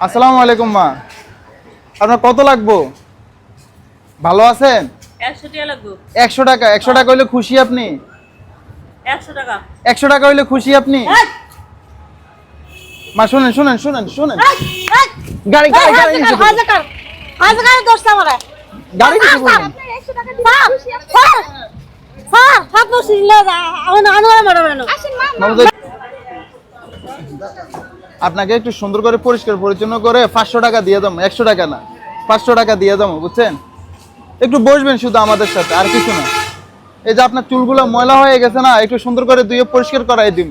আসসালামু আলাইকুম মা আপনার কত লাগবো ভালো আছেন একশো টাকা লাগবে একশো টাকা হইলে খুশি আপনি একশো টাকা হইলে খুশি আপনি মা শুনেন শুনেন শুনেন শুনেন গাড়ি গাড়ি গাড়ি। গাড়ি। মামুদের- আপনাকে একটু সুন্দর করে পরিষ্কার পরিচ্ছন্ন করে পাঁচশো টাকা দিয়ে দাম একশো টাকা না পাঁচশো টাকা দিয়ে দাম বুঝছেন? একটু বসবেন শুধু আমাদের সাথে আর কিছু না। এই যে আপনার চুলগুলো ময়লা হয়ে গেছে না একটু সুন্দর করে ধুয়ে পরিষ্কার করাই দিন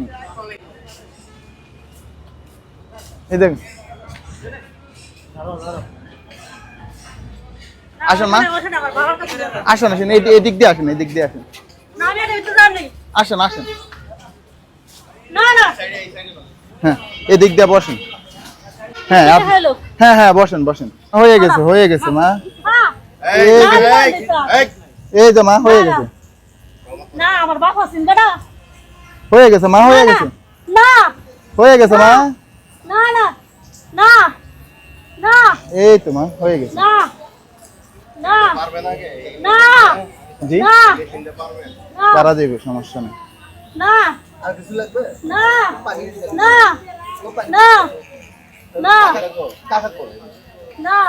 এই দেখুন। আসেন মা। আসেন আসেন এই দিক দিয়ে আসেন এই দিক দিয়ে আসেন। আসেন আসেন। হ্যাঁ। এদিক দিয়ে বসেন। হ্যাঁ আপ- হ্যাঁ হ্যাঁ বসেন বসেন। হয়ে গেছে হয়ে। গেছে মা। এই তো। মা হয়ে গেছে। না আমার বাপ আছেন বেটা হয়ে গেছে মা হয়ে গেছে। না। হয়ে গেছে মা। না না না না। এই তো মা হয়ে গেছে। না না না জি? না না। পারা যাবে সমস্যা নেই। না না না। না না না।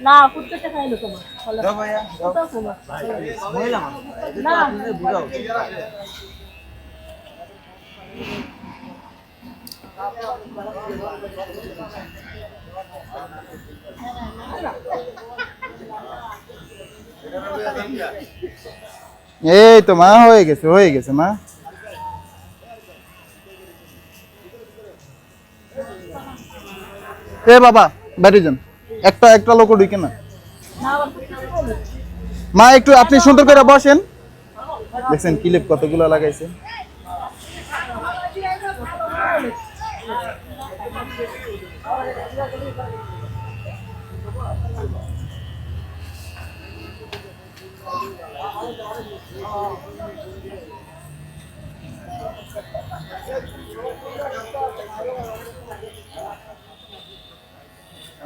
না ফুটকেটে খাইলো তোমার। না। এই তো মা হয়ে গেছে হয়ে গেছে মা। এ বাবা বাড়ি যান একটা একটা লোক ঢুকে না। মা, একটু আপনি সুন্দর করে বসেন। দেখছেন ক্লিপ কতগুলো লাগাইছে।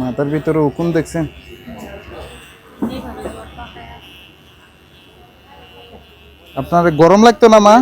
মাথার ভিতরে উকুন দেখছেন আপনার গরম লাগতো না মা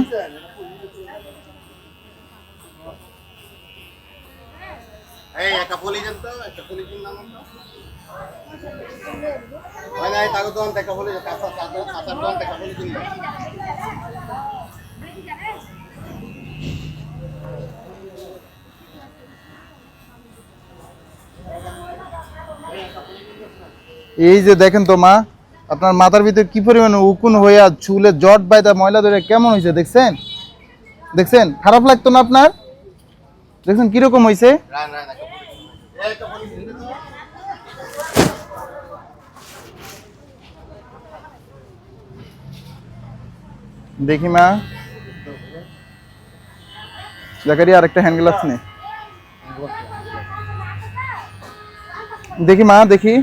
এই যে দেখেন তো মা আপনার মাথার ভিতরে কি পরিমাণে উকুন হইয়া চুলে জট বাইদা ময়লা ধরে কেমন হয়েছে দেখছেন? দেখছেন? খারাপ লাগতো না আপনার? দেখছেন কীরকম হয়েছে দেখি মা। জাকারি আরেকটা হ্যান্ড গ্লাভস নে। দেখি মা দেখি।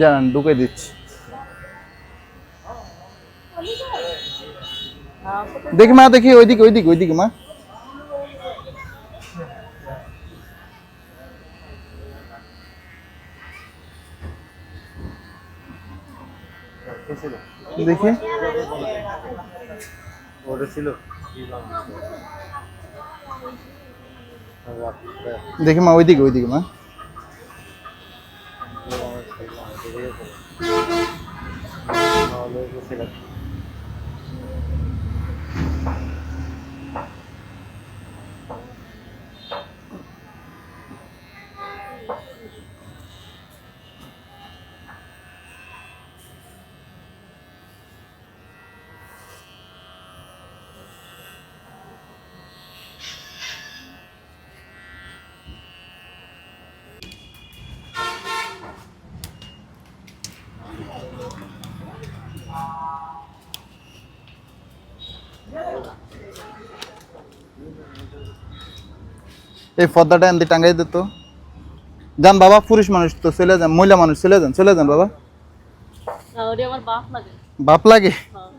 জানান, ঢুকে দিচ্ছি। দেখি মা, দেখি, ওইদিকে ওইদিকে ওইদিকে মা। দেখি। ওটা দেখি মা, ওইদিকে ওইদিকে মা। no, no se. এই পর্দাটা এমনি টাঙ্গাই দিত যান বাবা পুরুষ মানুষ তো চলে যান মহিলা মানুষ চলে যান চলে যান বাবা। না আমার বাপ লাগে। বাপ লাগে? হ্যাঁ।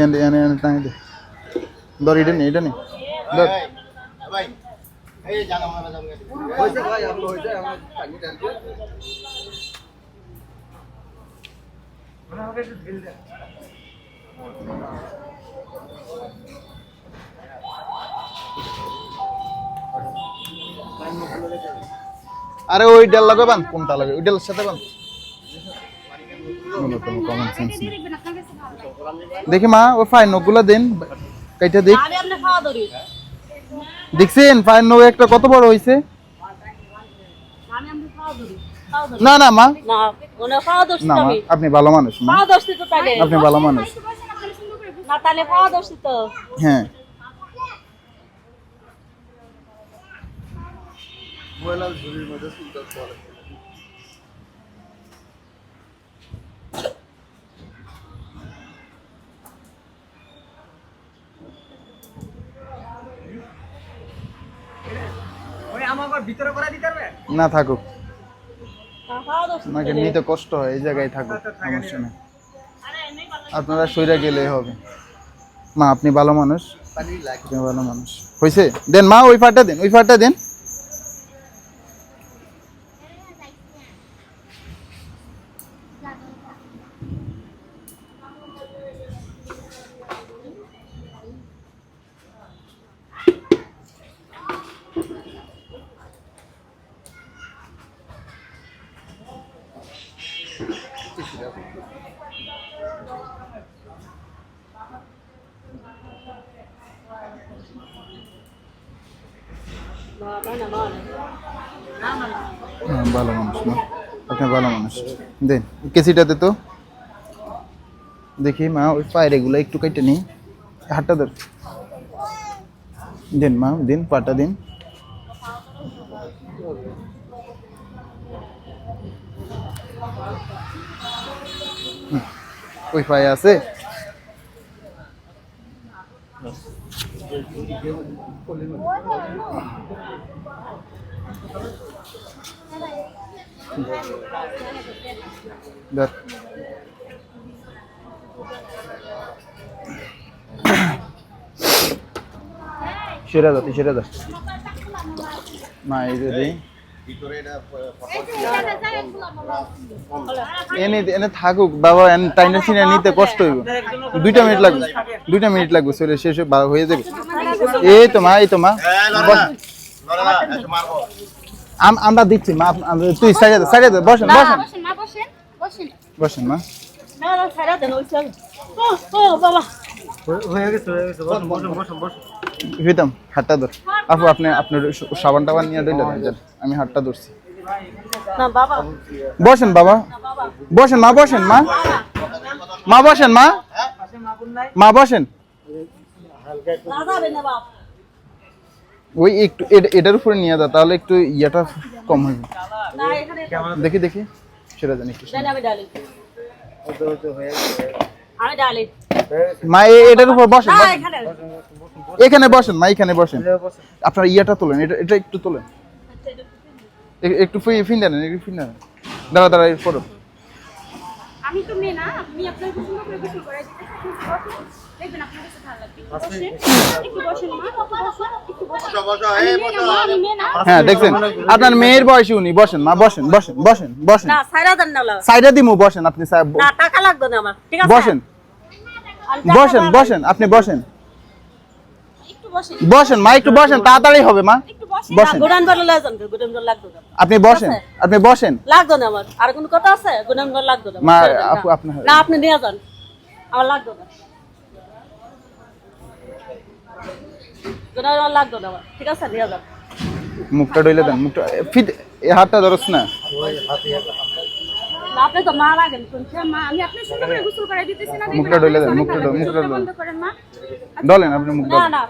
এনে এনে এনে টাঙ্গাই দে। ধর এটা নেই এটা নেই ধর। ভাই আরে ওই ডেল লাগে বান কোনটা লাগে? ওই ডেলের সাথে বান। দেখি মা ওই ফাইন নখগুলো দিন কাইটা দেখ আমি আপনি খাওয়া ধরি দেখছেন? ফাইন নখ একটা কত বড় ধরি না না মা। আপনি ভালো মানুষ আপনি ভালো মানুষ। না তাহলে খাওয়া ধরছি তো। হ্যাঁ। না থাকুক। তো। নিতে কষ্ট হয় এই জায়গায় থাকুক সমস্যা নেই। আপনারা সইরা গেলে হবে। মা আপনি ভালো মানুষ। ভালো মানুষ। হয়েছে দেন মা ওই ফাটা দেন ওই ফাটা দেন। না, না, না, না, না, না, না। হ্যাঁ, ভালো মানুষ মা আপনি ভালো মানুষ। দেন কেসিটাতে তো। দেখি মা ওই পায়ের এগুলো একটু কেটে নিই। হাতটা ধর। দিন মা দিন পাটা দিন। ওই পায়ে আছে। যা তুই যা এই এনে এনে থাকুক বাবা এনে টাইনে সিনে নিতে কষ্ট হইব। দুইটা মিনিট লাগবে দুইটা মিনিট লাগবে চলে শেষ হয়ে যাবে। এই তো মা এই তো মা। আমরা দিচ্ছি মা আমরা- তুই সাইডে দে সাইডে দে বসেন বসেন। বসেন মা হইতাম হাতটা ধর। আপু আপনি আপনার সাবান টাবান নিয়ে দিলেন আমি হাতটা ধরছি। বসেন বাবা। বসেন মা বসেন মা। মা বসেন মা। মা বসেন। না যাবে না বাপ। ওই একটু এট- এটার উপরে নিয়ে যা তাহলে একটু ইয়েটা কম হবে। দেখি দেখি। সেটা জানি একটু আমি ডালি আমি ডালি মা এটার উপর বসেন এখানে। এখানে বসেন মা এখানে বসেন। আপনার ইয়েটা তোলেন এটা এটা একটু তোলেন। একটু ফিন দেন একটু ফিন দেন দাঁড়া দাঁড়া এরপর। আমি তো মেয়ে না আপনি আপনার পছন্দ করে গোসল করাই দেখবেন আপনার কাছে ভালো লাগবে। বসেন। একটু বসেন মা একটু বসেন। আমি আমি হ্যাঁ দেখছেন আপনার মেয়ের বয়সী উনি। বসেন মা বসেন বসেন বসেন বসেন। না সাইরা দেন না লা। দিমু বসেন আপনি সাহেব না টাকা লাগবে না আমার। ঠিক আছে? বসেন। বসেন বসেন আপনি বসেন। বসেন। মা একটু বসেন তাড়াতাড়ি হবে মা। বসেন লাগবে আপনি বসেন আপনি বসেন। লাগবে না আমার। আর কোনো কথা আছে? লাগবে না। মা। আপু, আপনার- না আপনি নিয়ে যান। আমার লাগবে না। গুদাম ঘর লাগবে না আমার। ঠিক আছে নিয়ে যান। মুখটা ডইলে দেন মুখটা ফিট এই হাতটা ধরছ না। আপনি তো মা লাগেন শুনছেন? মা আমি আপনার সুন্দর করে গোসল করাই দিতেছি না মুখটা ডলে দেন, মুখটা মুখটা ডলেন আপনি মুখ না না।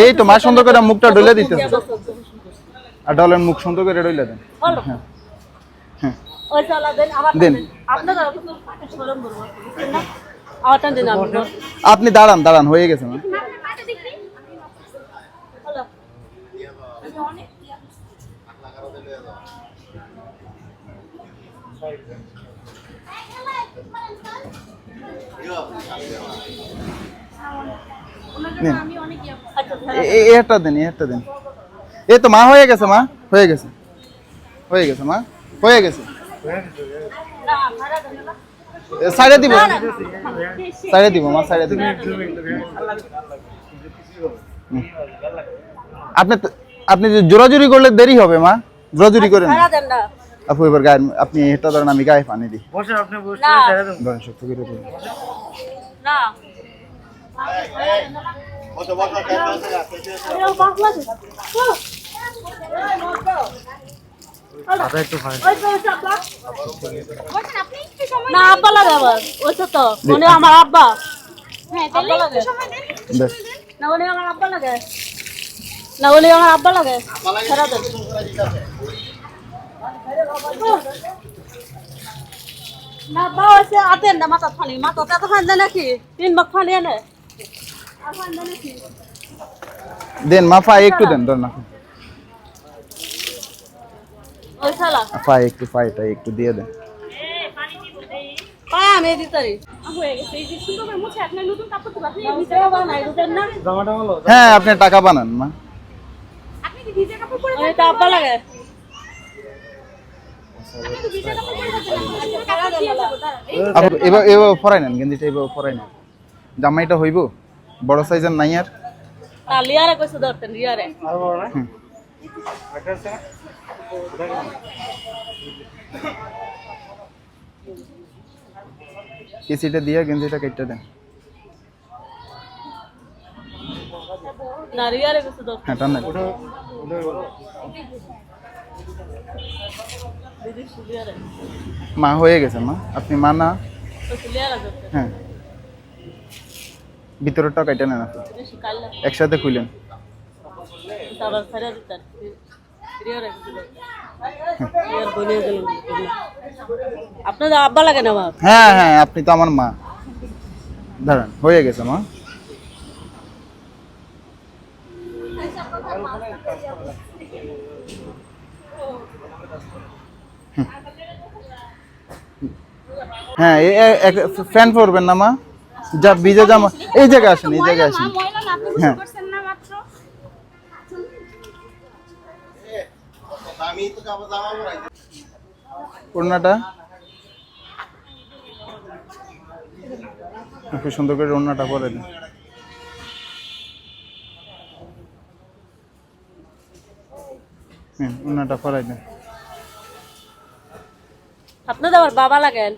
এই তো মা সুন্দর করে মুখটা ডলে দিতেছে বসো। আর ডলেন মুখ সুন্দর করে ডইলে দেন। বলো। হ্যাঁ। ওই চালা দেন আপনি দাঁড়ান দাঁড়ান হয়ে গেছে আমি অনেক করছি। এ- এ- এই এই হাতটা দেন। এই তো মা হয়ে গেছে মা। হয়ে গেছে। হয়ে গেছে মা। হয়ে গেছে। দেন সাইডে দিব। সাইডে দিব মা সাইডে দিব। আপনি তো- আপনি জোরাজুরি করলে দেরি হবে মা। জোরাজুরি করেন। না। ভাড়া আপু এবার গায়ে আপনি এটা ধরেন আমি গায়ে পানি দিই। না। ধরেন শক্ত করে না। তো তো না আব্বা লাগে আবার। তো। তো মানে আমার আব্বা। হ্যাঁ না আমার আব্বা লাগে। না আমার আব্বা লাগে। দেন। না আব্বা হয়েছে আতেন না মাথা ফানি। মাথা এত ফান নাকি? তিন বাক ফানি এনে। দেন, মা, ফাই একটু দেন, ধরেন আপনি। ফাই একটু দিয়ে দেন। হয়ে, আপনি না টাকা বানান, মা। এবার এবার পরাই নেন গেঞ্জিটা এবার পরাই নেন। জামাইটা হইব? বড় সাইজের নাই আর লিয়ারে কইছে ধরতেন লিয়ারে। কেসিটা দিয়ে গেঞ্জিটা কেটে দেন। ধরতেন। হ্যাঁ টান মা হয়ে গেছে মা। আপনি মা না? হ্যাঁ। ভিতরটা কেটে নেন আপনি একসাথে খুলেন হ্যাঁ হ্যাঁ আপনি তো আমার মা। দাঁড়ান হয়ে গেছে মা। হ্যাঁ ফ্যান পরবেন না মা? যা ভিজে জামা এই জায়গায় আসেন এই জায়গায় আসেন। আপনি হ্যাঁ। তো ওড়নাটা? খুব সুন্দর করে ওড়নাটা পরে দিন। হুম ওড়নাটা পরাই দেন। আপনাদের আমার বাবা লাগেন?